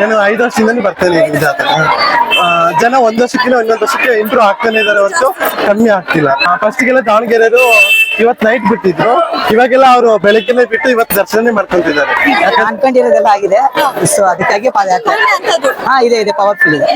ನಾನು ಐದು ವರ್ಷದಿಂದನೇ ಬರ್ತೇನೆ ಈ ಜಾತ್ರೆ. ಜನ ಒಂದು ವರ್ಷಕ್ಕಿಂತ ಒಂದೊಂದು ವರ್ಷಕ್ಕೆ ಇಂಪ್ರೂವ್ ಆಗ್ತಾನೆ ಇದಾರೆ ಹೊರತು ಕಮ್ಮಿ ಆಗ್ತಿಲ್ಲ. ಫಸ್ಟಿಗೆಲ್ಲ ದಾವಣಗೆರೆಯವರು ಇವತ್ ನೈಟ್ ಬಿಟ್ಟಿದ್ರು. ಇವಾಗೆಲ್ಲ ಅವರು ಬೆಳಗ್ಗೆನೆ ಬಿಟ್ಟು ಇವತ್ತು ದರ್ಶನ ಮಾಡ್ಕೊಂತಿದ್ದಾರೆ. ಅನ್ಕೊಂಡಿರೋದೆಲ್ಲ ಆಗಿದೆ. ಸೊ ಅದಕ್ಕಾಗಿ ಪಾದಯಾತ್ರೆ. ಹಾ ಇದೆ ಇದೆ ಪವರ್ಫುಲ್ ಇದೆ.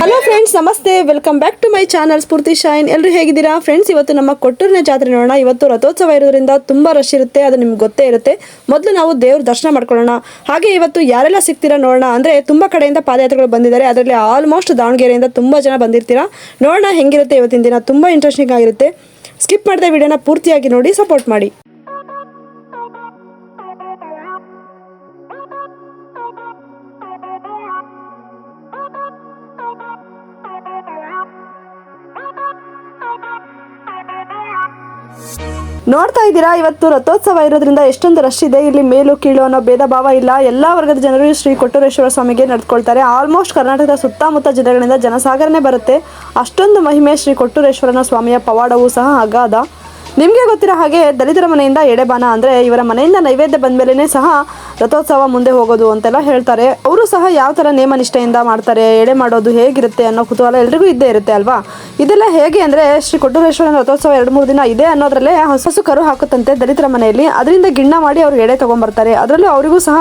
ಹಲೋ ಫ್ರೆಂಡ್ಸ್ ನಮಸ್ತೆ. Welcome back to my channel Spoorthi shine ಎಲ್ಲರೂ ಹೇಗಿದ್ದೀರಾ? ಫ್ರೆಂಡ್ಸ್ ಇವತ್ತು ನಮ್ಮ ಕೊಟ್ಟೂರಿನ ಜಾತ್ರೆ ನೋಡೋಣ. ಇವತ್ತು ರಥೋತ್ಸವ ಇರೋದ್ರಿಂದ ತುಂಬ ರಶ್ ಇರುತ್ತೆ. ಅದು ನಿಮ್ಗೆ ಗೊತ್ತೇ ಇರುತ್ತೆ. ಮೊದಲು ನಾವು ದೇವ್ರ ದರ್ಶನ ಮಾಡ್ಕೊಳ್ಳೋಣ. ಹಾಗೆ ಇವತ್ತು ಯಾರೆಲ್ಲ ಸಿಗ್ತೀರಾ ನೋಡೋಣ. ಅಂದರೆ ತುಂಬ ಕಡೆಯಿಂದ ಪಾದಯಾತ್ರೆಗಳು ಬಂದಿದ್ದಾರೆ. ಅದರಲ್ಲಿ ಆಲ್ಮೋಸ್ಟ್ ದಾವಣಗೆರೆಯಿಂದ ತುಂಬ ಜನ ಬಂದಿರ್ತೀರಾ. ನೋಡೋಣ ಹೆಂಗಿರುತ್ತೆ ಇವತ್ತಿನ ದಿನ. ತುಂಬ ಇಂಟ್ರೆಸ್ಟಿಂಗ್ ಆಗಿರುತ್ತೆ. ಸ್ಕಿಪ್ ಮಾಡಿದ ವಿಡಿಯೋನ ಪೂರ್ತಿಯಾಗಿ ನೋಡಿ ಸಪೋರ್ಟ್ ಮಾಡಿ. ನೋಡ್ತಾ ಇದ್ದೀರಾ? ಇವತ್ತು ರಥೋತ್ಸವ ಇರೋದ್ರಿಂದ ಎಷ್ಟೊಂದು ರಶ್ ಇದೆ. ಇಲ್ಲಿ ಮೇಲು, ಕೀಳು ಅನ್ನೋ ಭೇದ ಭಾವ ಇಲ್ಲ. ಎಲ್ಲ ವರ್ಗದ ಜನರು ಶ್ರೀ ಕೊಟ್ಟೂರೇಶ್ವರ ಸ್ವಾಮಿಗೆ ನಡ್ಕೊಳ್ತಾರೆ. ಆಲ್ಮೋಸ್ಟ್ ಕರ್ನಾಟಕದ ಸುತ್ತಮುತ್ತ ಜಿಲ್ಲೆಗಳಿಂದ ಜನಸಾಗರನೇ ಬರುತ್ತೆ. ಅಷ್ಟೊಂದು ಮಹಿಮೆ ಶ್ರೀ ಕೊಟ್ಟೂರೇಶ್ವರನ ಸ್ವಾಮಿಯ ಪವಾಡವೂ ಸಹ ಅಗಾಧ. ನಿಮಗೆ ಗೊತ್ತಿರೋ ಹಾಗೆ ದಲಿತರ ಮನೆಯಿಂದ ಎಡೆಬಾನ ಅಂದರೆ ಇವರ ಮನೆಯಿಂದ ನೈವೇದ್ಯ ಬಂದಮೇಲೆ ಸಹ ರಥೋತ್ಸವ ಮುಂದೆ ಹೋಗೋದು ಅಂತೆಲ್ಲ ಹೇಳ್ತಾರೆ. ಅವರು ಸಹ ಯಾವ ಥರ ನೇಮ ನಿಷ್ಠೆಯಿಂದ ಮಾಡ್ತಾರೆ, ಎಡೆ ಮಾಡೋದು ಹೇಗಿರುತ್ತೆ ಅನ್ನೋ ಕುತೂಹಲ ಎಲ್ರಿಗೂ ಇದ್ದೇ ಇರುತ್ತೆ ಅಲ್ವಾ? ಇದೆಲ್ಲ ಹೇಗೆ ಅಂದರೆ ಶ್ರೀ ಕೊಟ್ಟೂರೇಶ್ವರನ ರಥೋತ್ಸವ ಎರಡು ಮೂರು ದಿನ ಇದೆ ಅನ್ನೋದ್ರಲ್ಲೇ ಹೊಸ ಹೊಸ ಕರು ಹಾಕುತ್ತಂತೆ ದಲಿತರ ಮನೆಯಲ್ಲಿ. ಅದರಿಂದ ಗಿಣ್ಣ ಮಾಡಿ ಅವರು ಎಡೆ ತೊಗೊಂಬರ್ತಾರೆ. ಅದರಲ್ಲೂ ಅವರಿಗೂ ಸಹ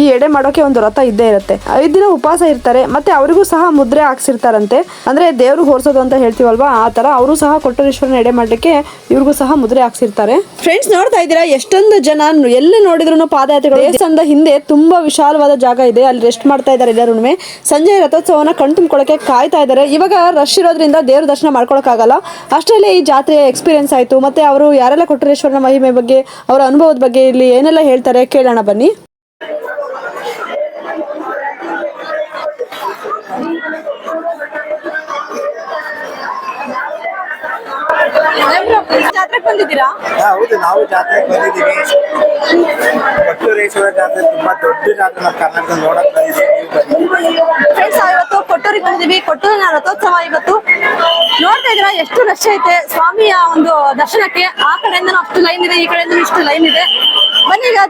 ಈ ಎಡೆ ಮಾಡೋಕೆ ಒಂದು ರಥ ಇದ್ದೇ ಇರುತ್ತೆ. ಐದು ದಿನ ಉಪವಾಸ ಇರ್ತಾರೆ. ಮತ್ತೆ ಅವರಿಗೂ ಸಹ ಮುದ್ರೆ ಹಾಕ್ಸಿರ್ತಾರಂತೆ. ಅಂದರೆ ದೇವರು ಹೋರಿಸೋದು ಅಂತ ಹೇಳ್ತೀವಲ್ವಾ? ಆ ಥರ ಅವರು ಸಹ ಕೊಟ್ಟೂರೇಶ್ವರನ ಎಡೆ ಮಾಡಲಿಕ್ಕೆ ಇವ್ರಿಗೂ ಸಹ ಮುದ್ರೆ ಹಾಕ್ಸಿರ್ತಾರೆ. ಫ್ರೆಂಡ್ಸ್ ನೋಡ್ತಾ ಇದ್ದೀರಾ? ಎಷ್ಟೊಂದು ಜನ ಎಲ್ಲಿ ನೋಡಿದ್ರು ಪಾದಯಾತ್ರೆಗಳು. ದೇವಸ್ಥಾನದ ಹಿಂದೆ ತುಂಬಾ ವಿಶಾಲವಾದ ಜಾಗ ಇದೆ. ಅಲ್ಲಿ ರೆಸ್ಟ್ ಮಾಡ್ತಾ ಇದ್ದಾರೆ ಎಲ್ಲರೂ ಸಂಜೆ ರಥೋತ್ಸವನ ಕಣ್ ತುಂಬಿಕೊಳ್ಳಕ್ಕೆ ಕಾಯ್ತಾ ಇದ್ದಾರೆ. ಇವಾಗ ರಶ್ ಇರೋದ್ರಿಂದ ದೇವ್ರ ದರ್ಶನ ಮಾಡ್ಕೊಳಕ್ಕಾಗಲ್ಲ. ಅಷ್ಟರಲ್ಲಿ ಈ ಜಾತ್ರೆಯ ಎಕ್ಸ್ಪೀರಿಯನ್ಸ್ ಆಯ್ತು. ಮತ್ತೆ ಅವರು ಯಾರೆಲ್ಲ ಕೊಟ್ಟರೇಶ್ವರನ ಮಹಿಮೆ ಬಗ್ಗೆ ಅವರ ಅನುಭವದ ಬಗ್ಗೆ ಇಲ್ಲಿ ಏನೆಲ್ಲ ಹೇಳ್ತಾರೆ ಕೇಳೋಣ ಬನ್ನಿ. ಜಾತ್ರೆಗೆ ಬಂದಿದ್ದೀರಾ? ಹೌದು ನಾವು ಜಾತ್ರೆಗೆ ಬಂದಿದ್ದೀವಿ. ಕೊಟ್ಟೂರೇಶ್ವರ ಜಾತ್ರೆ ತುಂಬಾ ದೊಡ್ಡ ಜಾತ್ರೆ ನಾವು ಕರ್ನಾಟಕ ನೋಡಕ್. ಫ್ರೆಂಡ್ಸ್ ಇವತ್ತು ಕೊಟ್ಟೂರಿಗೆ ಬಂದಿದ್ದೀವಿ. ಕೊಟ್ಟೂರಿನ ರಥೋತ್ಸವ ಇವತ್ತು. ನೋಡ್ತಾ ಇದ್ರ ಎಷ್ಟು ರಶ್ ಐತೆ. ಸ್ವಾಮಿಯ ಒಂದು ದರ್ಶನಕ್ಕೆ ಆ ಕಡೆಯಿಂದ ಅಷ್ಟು ಲೈನ್ ಇದೆ ಈ ಕಡೆಯಿಂದ ಇಷ್ಟು ಲೈನ್ ಇದೆ. ಬನ್ನಿ ಈಗ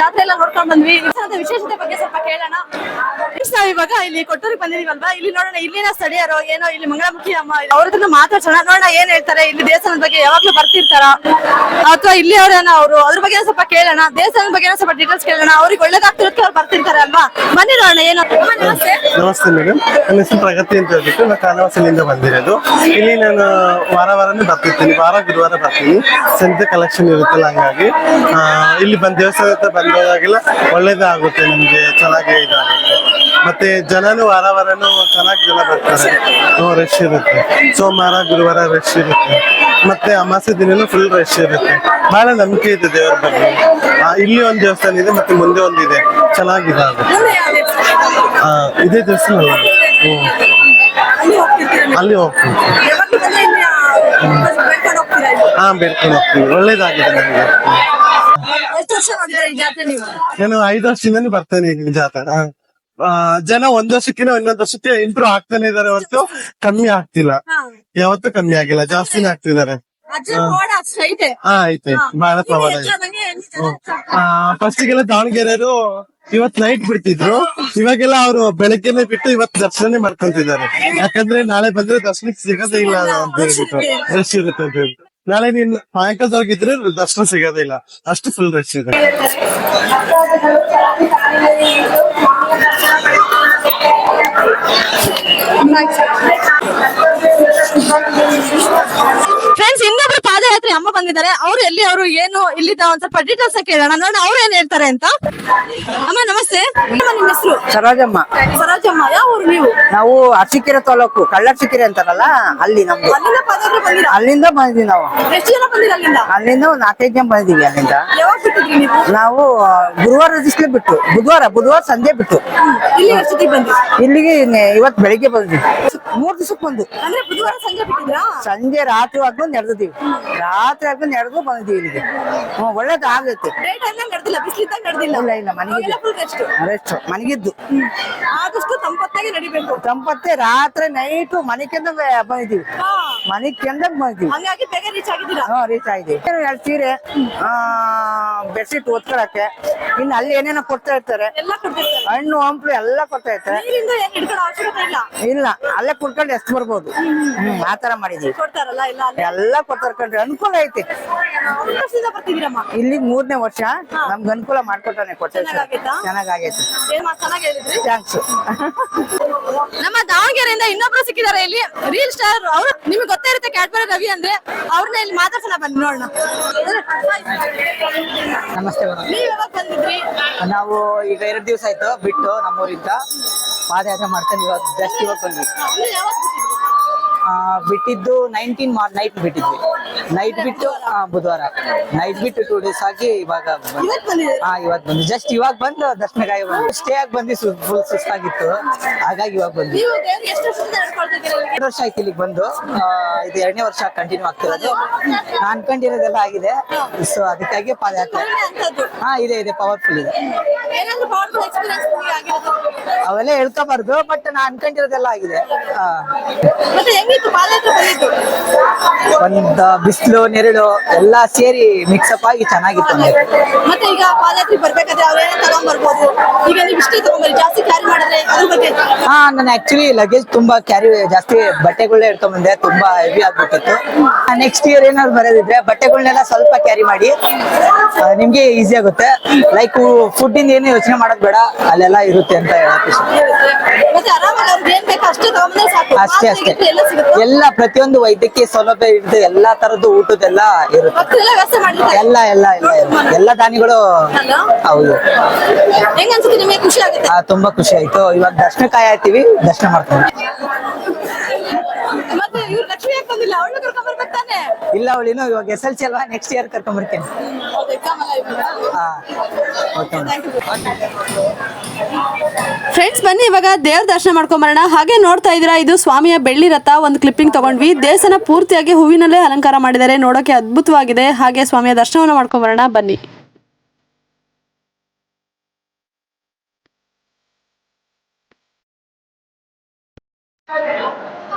ಜಾತ್ರೆ ಎಲ್ಲ ನೋಡ್ಕೊಂಡು ಬಂದ್ವಿ. ದೇವಸ್ಥಾನದ ವಿಶೇಷತೆ ಬಗ್ಗೆ ಸ್ವಲ್ಪ ಕೇಳೋಣ. ನಾವ್ ಇವಾಗ ಇಲ್ಲಿ ಕೊಟ್ಟೂರಿಗೆ ಬಂದಿದೀವಲ್ವಾ? ಇಲ್ಲಿ ನೋಡೋಣ, ಇಲ್ಲಿನ ಸ್ಥಳೀಯರು ಏನೋ ಇಲ್ಲಿ ಮಂಗಳಮುಖಿ ಅಮ್ಮ, ಅವ್ರ ಹತ್ರ ಮಾತಾಡ್ಸೋಣ. ನೋಡೋಣ, ಏನ್ ಹೇಳ್ತಾರೆ? ಇಲ್ಲಿ ದೇವಸ್ಥಾನದ ಬಗ್ಗೆ ಯಾವಾಗ್ಲೂ ಬರ್ತಿರ್ತಾರ? ಅಥವಾ ಇಲ್ಲಿ ಅವರೇನ ಅವರು ಅದ್ರ ಬಗ್ಗೆ ಸ್ವಲ್ಪ ಕೇಳೋಣ ದೇವಸ್ಥಾನದ ಬಗ್ಗೆ ಸ್ವಲ್ಪ ಡೀಟೇಲ್ಸ್ ಕೇಳೋಣ ಅವ್ರಿಗೆ ಒಳ್ಳೇದಾಗ್ತಿರೋದಕ್ಕೆ ಅವ್ರು ಬರ್ತಿರ್ತಾರೆ ಅಲ್ವಾ ಬನ್ನಿ ನೋಡೋಣ ಏನೋ? ನಮಸ್ತೆ. ನಮಸ್ತೆ ಮೇಡಮ್ ನನ್ನ ಹೆಸರು ಪ್ರಗತಿ ಅಂತ ಹೇಳ್ಬಿಟ್ಟು ನಾನು ಕಾನವಾಸಲಿಂದ ಬಂದಿರೋದು. ಇಲ್ಲಿ ನಾನು ವಾರ ವಾರನೇ ಬರ್ತಿರ್ತೀನಿ. ವಾರ ಗುರುವಾರ ಬರ್ತೀನಿ. ಸಂತೆ ಕಲೆಕ್ಷನ್ ಇರುತ್ತಲ್ಲ ಹಂಗಾಗಿ ಇಲ್ಲಿ ಬಂದ ದೇವಸ್ಥಾನ ಬಂದಾಗೆಲ್ಲ ಒಳ್ಳೇದೇ ಆಗುತ್ತೆ ನಮ್ಗೆ ಚೆನ್ನಾಗಿ ಇದಾಗುತ್ತೆ. ಮತ್ತೆ ಜನನು ವಾರ ವಾರನು ಚೆನ್ನಾಗಿ ಜನ ಬರ್ತಾರೆ. ರಶ್ ಇರುತ್ತೆ. ಸೋಮವಾರ ಗುರುವಾರ ರಶ್ ಇರುತ್ತೆ. ಮತ್ತೆ ಅಮಾಸೆ ದಿನ ಫುಲ್ ರಶ್ ಇರುತ್ತೆ. ಬಹಳ ನಂಬಿಕೆ ಇದೆ ದೇವರ ಬಗ್ಗೆ. ಇಲ್ಲಿ ಒಂದು ದೇವಸ್ಥಾನ ಇದೆ ಮತ್ತೆ ಮುಂದೆ ಒಂದಿದೆ ಚೆನ್ನಾಗಿದೆ ಅದು. ಹಾ ಇದೇ ದೇವಸ್ಥಾನ ಅಲ್ಲ? ಹೋಗ್ತೀವಿ? ಹಾ ಬೇಡ್ಕೊಂಡು ಹೋಗ್ತೀವಿ. ಒಳ್ಳೇದಾಗಿದೆ ನೀವು? ನಾನು ಐದು ವರ್ಷದಿಂದನೇ ಬರ್ತೇನೆ ಜಾತ್ರೆ. ಜನ ಒಂದ್ ವರ್ಷಕ್ಕಿಂತ ಇನ್ನೊಂದ್ ವರ್ಷಕ್ಕೆ ಇಂಪ್ರೂವ್ ಆಗ್ತಾನೆ ಇದಾರೆ ಹೊರತು ಕಮ್ಮಿ ಆಗ್ತಿಲ್ಲ. ಯಾವತ್ತೂ ಕಮ್ಮಿ ಆಗಿಲ್ಲ ಜಾಸ್ತಿನೇ ಆಗ್ತಿದ್ದಾರೆ. ಹಾ. ಐತೆ ಬಹಳ ಪ್ರಮಾಣ ಫಸ್ಟ್ ಫಸ್ಟಿಗೆಲ್ಲ ದಾವಣಗೆರೆಯವರು ಇವತ್ ನೈಟ್ ಬಿಡ್ತಿದ್ರು. ಇವಾಗೆಲ್ಲ ಅವರು ಬೆಳಗ್ಗೆನೆ ಬಿಟ್ಟು ಇವತ್ ದರ್ಶನ ಮಾಡ್ಕೊಂತಿದ್ದಾರೆ. ಯಾಕಂದ್ರೆ ನಾಳೆ ಬಂದ್ರೆ ದರ್ಶನಕ್ಕೆ ಸಿಗೋದೇ ಇಲ್ಲ ಅಂತ ಹೇಳ್ಬಿಟ್ಟು. ರಶ್ ಇರುತ್ತೆ ಅಂತ ಹೇಳ್ಬಿಟ್ಟು. ನಾಳೆ ನೀನ್ ಸಾಯಂಕಾಲದವರೆಗಿದ್ರೆ ದರ್ಶನ ಸಿಗೋದಿಲ್ಲ ಅಷ್ಟು ಫುಲ್ ರಶ್ ಇದೆ. ಫ್ರೆಂಡ್ಸ್ ಅಮ್ಮ ಬಂದಿದ್ದಾರೆ. ಅವ್ರು ಎಲ್ಲಿ ಅವರು ಏನು ಇಲ್ಲಿದ್ದ ಒಂದ್ ಸ್ವಲ್ಪ ಡೀಟೇಲ್ಸ್ ಕೇಳೋಣ. ನೋಡೋಣ ಅವ್ರು ಏನ್ ಹೇಳ್ತಾರೆ ಅಂತ. ಅಮ್ಮ ನಮಸ್ತೆ. ಅಮ್ಮ, ನಿಮ್ಮ ಹೆಸರು? ಸರೋಜಮ್ಮ. ಸರೋಜಮ್ಮ ಯಾವ ಊರು ನೀವು? ನಾವು ಅರಸೀಕೆರೆ ತಾಲೂಕು ಕಳ್ಳರ್ಸಿಕೆರೆ ಅಂತಾರಲ್ಲ ಅಲ್ಲಿ ನಮ್ದು. ಅಲ್ಲಿಂದ ಪಾದಯಾತ್ರೆ ಬಂದಿರಾ? ಅಲ್ಲಿಂದ ಬಂದಿದ್ದೀವಿ ನಾವು. ಎಷ್ಟು ಜನ ಬಂದಿರ ಅಲ್ಲಿಂದ? ಅಲ್ಲಿಂದ ಒಂದು ನಾಲ್ಕೈದು ಜನ ಬಂದಿದ್ದೀವಿ ಅಲ್ಲಿಂದ. ಯಾವಾಗ ಬಿಟ್ಟಿದ್ರಿ ನೀವು? ನಾವು ಗುರುವಾರ ದಿವಸ ಬಿಟ್ಟು ಬುಧವಾರ ಬುಧವಾರ ಸಂಜೆ ಬಿಟ್ಟು. ಇಲ್ಲಿ ಎಷ್ಟೊತ್ತಿಗೆ ಬಂದ್ರಿ? ಇಲ್ಲಿಗೆ ನೆ- ಇವತ್ತು ಬೆಳಿಗ್ಗೆ ಬಂದ್ವಿ. ಮೂರ್ ದಿವಸಕ್ಕೆ ಬಂದು ಅಂದ್ರೆ ಬುಧವಾರ ಸಂಜೆ ಬಿಟ್ಟಿದ್ರಾ? ಸಂಜೆ ರಾತ್ರಿ ಆದ್ಮೇಲೆ ನಡೆದಿದ್ದೀವಿ. ರಾತ್ರಿ ರಾತ್ರಿ ಆದ್ಮೇಲೆ ನಡೆದು ಬಂದಿದ್ದೀವಿ ಇಲ್ಲಿಗೆ. ಹ್ಮ್ ಒಳ್ಳೇದು ಆಗುತ್ತೆ. ನಡೆದಿಲ್ಲ ಬಿಸಿಲಿದ್ದಾಗ ನಡೆದಿಲ್ಲ. ಇಲ್ಲ ಇಲ್ಲ ರೆಸ್ಟ್ ರೆಸ್ಟ್ ಮನೆಗಿದ್ದು. ಆದಷ್ಟು ತಂಪತ್ತಾಗಿ ನಡಿಬೇಕು. ತಂಪತ್ತೆ ರಾತ್ರಿ ನೈಟು ಮನೆಕೆಂದ ಬಂದಿದ್ದೀವಿ ಹಾ. ಮನೆಕೆಂದ ಬಂದಿದ್ದೀವಿ ಹಂಗಾಗಿ ಬೇಗ ರೀಚ್ ಆಗಿದ್ದೀರಾ? ಹಾ ರೀಚ್ ಆಗಿದೆ. ಎರಡು ಸೀರೆ ಆ ಬೆಡ್ಶೀಟ್ ಓದ್ಕೊಳಕ್ಕೆ ಇನ್ನು ಅಲ್ಲಿ ಏನೇನೋ ಕೊಡ್ತಾ ಇರ್ತಾರೆ. ಎಲ್ಲ ಕೊಡ್ತಿರ್ತಾರೆ ಹಣ್ಣು ಹಂಪಲು ಎಲ್ಲ ಕೊಡ್ತಾ ಇರ್ತಾರೆ. ನೀರಿಂದ ಏನ್ ಹಿಡ್ಕೊಳ್ಳೋ ಅವಶ್ಯಕತೆ ಇಲ್ಲ. ಇಲ್ಲ ಅಲ್ಲೇ ಕುಡ್ಕೊಂಡು ಎಷ್ಟು ಬರ್ಬೋದು. ಹ್ಮ್ ಆತರ ಮಾಡಿದೀವಿ ಕೊಡ್ತಾರಲ್ಲ ಇಲ್ಲ ಅಲ್ಲಿ. ಎಲ್ಲ ಕೊಡ್ತಾರೆ ಕಣ್ರಿ. ಅನುಕೂಲ ಐತಿ. ವರ್ಷದಿಂದ ಬರ್ತಿದ್ದೀರಮ್ಮ ಇಲ್ಲಿ ಮೂರನೇ ವರ್ಷ ನಮ್ಗೆ ಅನುಕೂಲ ಮಾಡ್ಕೊಟ್ಟಾನೆ ಕೊಟ್ಟೆ ಚೆನ್ನಾಗಾಗೈತಾ? ಚೆನ್ನಾಗೈತಿ ಏನ್ ಮಾತ್ ಚೆನ್ನಾಗಿ ಹೇಳಿದ್ರಿ? ಥ್ಯಾಂಕ್ಸ್ ನಮ್ಮ ದಾವಣಗೆರೆಯಿಂದ ಇನ್ನೊಬ್ರು ಸಿಕ್ಕಿದ್ದಾರೆ ಇಲ್ಲಿ. ರೀಲ್ ಸ್ಟಾರ್ ಅವರು ನಿಮ್ಗೆ ಗೊತ್ತೇ ಇರುತ್ತೆ ಕ್ಯಾಡ್ಬರಿ ರವಿ ಅಂದ್ರೆ ಅವ್ರನ್ನ ಇಲ್ಲಿ ಮಾತಾಡ್ಸೋಣ ಬನ್ನಿ ನೋಡೋಣ. ನಮಸ್ತೆ ಮೇಡಮ್. ನೀವ್ ಯಾವಾಗ ಬಂದಿದ್ರಿ? ನಾವು ಈಗ ಎರಡು ದಿವಸ ಆಯ್ತು ಬಿಟ್ಟು ನಮ್ಮೂರಿಂದ ಪಾದಯಾತ್ರೆ ಮಾಡ್ಕೊಂಡು ಇವಾಗ ಜಾಸ್ತಿ ಇವಾಗ ಬಂದ್ವಿ. ಅಂದ್ರೆ ಯಾವಾಗ ಬಿಟ್ಟಿದ್ದು ನೈನ್ಟೀನ್ ಮಾರ್ ನೈಟ್ ಬಿಟ್ಟಿದ್ವಿ. ನೈಟ್ ಬಿಟ್ಟು ಬುಧವಾರ. ನೈಟ್ ಬಿಟ್ಟು ಟೂ ಡೇಸ್ ಆಗಿ ಇವಾಗ. ಇವತ್ತು ಹಾ ಇವಾಗ ಬಂದು ಜಸ್ಟ್ ಇವಾಗ ಬಂದು ದರ್ಶನಕ್ಕಾಗಿ ಬಂದು ಸ್ಟೇ ಆಗಿ ಬಂದು ಫುಲ್ ಸುಸ್ತಾಗಿತ್ತು. ಹಾಗಾಗಿ ಇವಾಗ ಇಲ್ಲಿಗೆ? ಎರಡು ವರ್ಷ ಆಯ್ತು ಇಲ್ಲಿಗೆ ಬಂದು. ಇದು ಎರಡನೇ ವರ್ಷ ಕಂಟಿನ್ಯೂ ಆಗ್ತಿರೋದು. ನಾನು ಅನ್ಕೊಂಡಿರೋದೆಲ್ಲ ಆಗಿದೆ. ಸೊ ಅದಕ್ಕಾಗಿ ಪಾದಯಾತ್ರೆ. ಹಾ ಇದೆ ಇದೆ. ಪವರ್ಫುಲ್ ಇದೆ. ಅವೆಲ್ಲ ಹೇಳ್ಕೋಬಾರ್ದು ಬಟ್ ನಾನು ಅನ್ಕೊಂಡಿರೋದೆಲ್ಲ ಆಗಿದೆ. ಪಾದಯಾತ್ರೆ ಬಂದಿದ್ದು. ಒಂದ್ ಬಿಸಿಲು ನೆರಳು ಎಲ್ಲ ಸೇರಿ ಮಿಕ್ಸಪ್ ಆಗಿ ಚೆನ್ನಾಗಿತ್ತು ಅಂದ್ರೆ ಮತ್ತೆ ಈಗ ಪಾದಯಾತ್ರೆ ಬರ್ಬೇಕಾದ್ರೆ ಅವ್ರೇನ ತಗೊಂಡ್ಬರ್ಬೋದು ಈಗ ನೀವು ಇಷ್ಟೇ ಜಾಸ್ತಿ ಕ್ಯಾರಿ ಮಾಡಿದ್ರೆ ಅದ್ರ ಬಗ್ಗೆ? ಹಾ ನಾನು ಆಕ್ಚುಲಿ ಲಗೇಜ್ ತುಂಬಾ ಕ್ಯಾರಿ ಜಾಸ್ತಿ ಬಟ್ಟೆಗಳನ್ನೇ ಹಿಡ್ಕೊಂಡ್ ಬಂದೆ ತುಂಬಾ ಹೆವಿ ಆಗ್ಬಿಟ್ಟಿತ್ತು. ನೆಕ್ಸ್ಟ್ ಇಯರ್ ಏನಾದ್ರು ಬರೋದಿದ್ರೆ ಬಟ್ಟೆಗಳನ್ನೆಲ್ಲ ಸ್ವಲ್ಪ ಕ್ಯಾರಿ ಮಾಡಿ. ನಿಮ್ಗೆ ಈಸಿ ಆಗುತ್ತೆ. ಲೈಕ್ ಫುಡ್ ಇಂದ ಏನು ಯೋಚನೆ ಮಾಡೋದ್ ಬೇಡ ಅಲ್ಲೆಲ್ಲ ಇರುತ್ತೆ ಅಂತ ಹೇಳಕ್ ಇಷ್ಟ ಮತ್ತೆ ಆರಾಮಾಗಿ ಅವ್ರಿಗೆ ಏನ್ ಬೇಕು ಅಷ್ಟೇ ತಗೊಂಡ್ಬಂದ್ರೆ ಸಾಕು ಅಷ್ಟೇ ಅಷ್ಟೇ. ಎಲ್ಲ ಪ್ರತಿಯೊಂದು ವೈದ್ಯಕೀಯ ಸೌಲಭ್ಯ ಇರುತ್ತೆ ಎಲ್ಲಾ ತರದ್ದು ಊಟದೆಲ್ಲ ಇರುತ್ತೆ. ಎಲ್ಲ ಎಲ್ಲ ಎಲ್ಲ ದಾನಿಗಳು ಹೌದು. ತುಂಬಾ ಖುಷಿ ಆಯ್ತು. ಇವಾಗ ದರ್ಶನ ಕಾಯ್ತೀವಿ ದರ್ಶನ ಮಾಡ್ತೀವಿ. ಮತ್ತೆ ಇವ್ರು ಲಕ್ಷ್ಮಿ ಯಾಕೆ ಬಂದಿಲ್ಲ ಅವಳು ಕರ್ಕೊಂಡ್ ಬರ್ಬೇಕು ತಾನೆ? ಇಲ್ಲ ಅವಳಿನು ಇವಾಗ ಎಸ್ ಎಲ್ ಸಿ ಅಲ್ವಾ? ನೆಕ್ಸ್ಟ್ ಇಯರ್ ಕರ್ಕೊಂಡ್ ಬರ್ತೀನಿ. ಹೌದು ಎಕ್ಸಾಮ್ ಎಲ್ಲ ಇವಾಗ ಹಾ ಓಕೆ ಫ್ರೆಂಡ್ಸ್ ಬನ್ನಿ ಇವಾಗ ದೇವ್ರ ದರ್ಶನ ಮಾಡ್ಕೊಂಬರೋಣ ಹಾಗೆ ನೋಡ್ತಾ ಇದ್ದೀರಾ ಇದು ಸ್ವಾಮಿಯ ಬೆಳ್ಳಿ ರಥ. ಒಂದು ಕ್ಲಿಪ್ಪಿಂಗ್ ತಗೊಂಡ್ವಿ. ದೇವಸ್ಥಾನ ಪೂರ್ತಿಯಾಗಿ ಹೂವಿನಲ್ಲೇ ಅಲಂಕಾರ ಮಾಡಿದ್ದಾರೆ. ನೋಡೋಕೆ ಅದ್ಭುತವಾಗಿದೆ. ಹಾಗೆ ಸ್ವಾಮಿಯ ದರ್ಶನವನ್ನು ಮಾಡ್ಕೊಂಬರೋಣ ಬನ್ನಿ.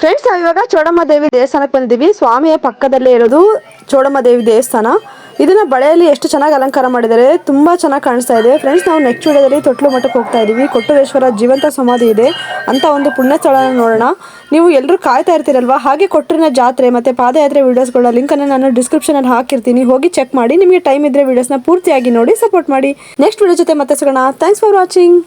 ಫ್ರೆಂಡ್ಸ್ ನಾವು? ಇವಾಗ ಚೋಡಮ್ಮ ದೇವಿ ದೇವಸ್ಥಾನಕ್ಕೆ ಬಂದಿದ್ದೀವಿ. ಸ್ವಾಮಿಯ ಪಕ್ಕದಲ್ಲೇ ಇರೋದು ಚೋಡಮ್ಮ ದೇವಿ ದೇವಸ್ಥಾನ. ಇದನ್ನ ಬಳೆಯಲ್ಲಿ ಎಷ್ಟು ಚೆನ್ನಾಗಿ ಅಲಂಕಾರ ಮಾಡಿದ್ದಾರೆ, ತುಂಬಾ ಚೆನ್ನಾಗಿ ಕಾಣಿಸ್ತಾ ಇದೆ. ಫ್ರೆಂಡ್ಸ್ ನಾವು ನೆಕ್ಸ್ಟ್ ವಿಡಿಯೋದಲ್ಲಿ ತೊಟ್ಲು ಮಠಕ್ಕೆ ಹೋಗ್ತಾ ಇದೀವಿ. ಕೊಟ್ಟೂರೇಶ್ವರ ಜೀವಂತ ಸಮಾಧಿ ಇದೆ ಅಂತ ಒಂದು ಪುಣ್ಯ ಸ್ಥಳನ ನೋಡೋಣ. ನೀವು ಎಲ್ಲರೂ ಕಾಯ್ತಾ ಇರ್ತೀರಲ್ವಾ? ಹಾಗೆ ಕೊಟ್ಟರಿನ ಜಾತ್ರೆ ಮತ್ತೆ ಪಾದಯಾತ್ರೆ ವಿಡಿಯೋಸ್ಗಳ ಲಿಂಕನ್ನು ನಾನು ಡಿಸ್ಕ್ರಿಪ್ಷನ್ ಅಲ್ಲಿ ಹಾಕಿರ್ತೀನಿ. ಹೋಗಿ ಚೆಕ್ ಮಾಡಿ. ನಿಮಗೆ ಟೈಮ್ ಇದ್ರೆ ವಿಡಿಯೋಸ್ನ ಪೂರ್ತಿಯಾಗಿ ನೋಡಿ ಸಪೋರ್ಟ್ ಮಾಡಿ. ನೆಕ್ಸ್ಟ್ ವಿಡಿಯೋ ಜೊತೆ ಮತ್ತೆ ಸಿಗೋಣ. Thanks for watching